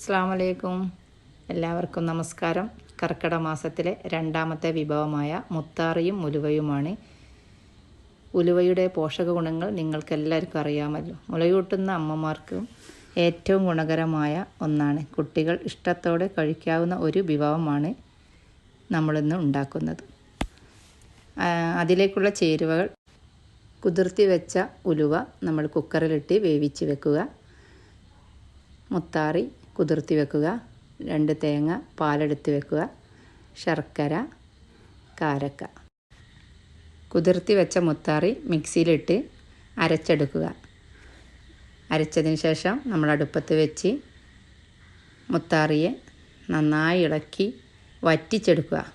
അസ്സാം വലൈക്കും എല്ലാവർക്കും നമസ്കാരം. കർക്കിടക മാസത്തിലെ രണ്ടാമത്തെ വിഭവമായ മുത്താറിയും ഉലുവയുമാണ്. ഉലുവയുടെ പോഷക ഗുണങ്ങൾ നിങ്ങൾക്ക് എല്ലാവർക്കും അറിയാമല്ലോ. മുലയൂട്ടുന്ന അമ്മമാർക്കും ഏറ്റവും ഗുണകരമായ ഒന്നാണ്. കുട്ടികൾ ഇഷ്ടത്തോടെ കഴിക്കാവുന്ന ഒരു വിഭവമാണ് നമ്മളിന്ന് ഉണ്ടാക്കുന്നത്. അതിലേക്കുള്ള ചേരുവകൾ. കുതിർത്തി വെച്ച ഉലുവ നമ്മൾ കുക്കറിലിട്ട് വേവിച്ച് വെക്കുക. മുത്താറി കുതിർത്തി വെക്കുക. രണ്ട് തേങ്ങ പാലെടുത്ത് വെക്കുക. ശർക്കര കാരക്ക. കുതിർത്തി വെച്ച മുത്താറി മിക്സിയിലിട്ട് അരച്ചെടുക്കുക. അരച്ചതിന് ശേഷം നമ്മൾ അടുപ്പത്ത് വെച്ച് മുത്താറിയെ നന്നായി ഇളക്കി വറ്റിച്ചെടുക്കുക.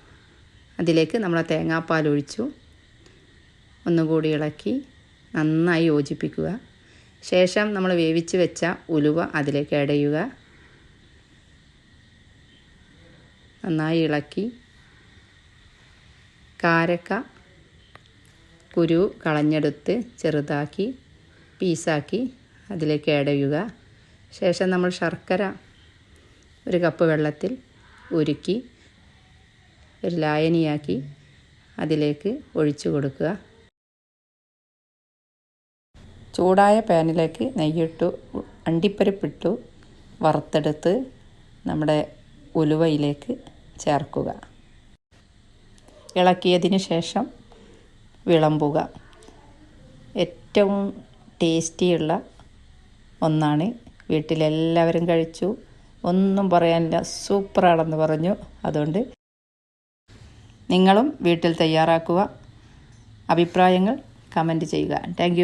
അതിലേക്ക് നമ്മൾ തേങ്ങാപ്പാൽ ഒഴിച്ചു. ഒന്നുകൂടി ഇളക്കി നന്നായി യോജിപ്പിക്കുക. ശേഷം നമ്മൾ വേവിച്ച് വെച്ച ഉലുവ അതിലേക്ക് ഇടയുക നന്നായി ഇളക്കി. കാരക്ക കുരു കളഞ്ഞെടുത്ത് ചെറുതാക്കി പീസാക്കി അതിലേക്ക് ഇടയുക ശേഷം നമ്മൾ ശർക്കര ഒരു കപ്പ് വെള്ളത്തിൽ ഉരുക്കി ഒരു ലായനിയാക്കി അതിലേക്ക് ഒഴിച്ചു കൊടുക്കുക. ചൂടായ പാനിലേക്ക് നെയ്യിട്ടു അണ്ടിപ്പരിപ്പിട്ടു വറുത്തെടുത്ത് നമ്മുടെ ഉലുവയിലേക്ക് ചേർക്കുക. ഇളക്കിയതിന് ശേഷം വിളമ്പുക. ഏറ്റവും ടേസ്റ്റിയുള്ള ഒന്നാണ്. വീട്ടിലെല്ലാവരും കഴിച്ചു. ഒന്നും പറയാനില്ല. സൂപ്പറാണെന്ന് പറഞ്ഞു. അതുകൊണ്ട് നിങ്ങളും വീട്ടിൽ തയ്യാറാക്കുക. അഭിപ്രായങ്ങൾ കമന്റ് ചെയ്യുക. താങ്ക്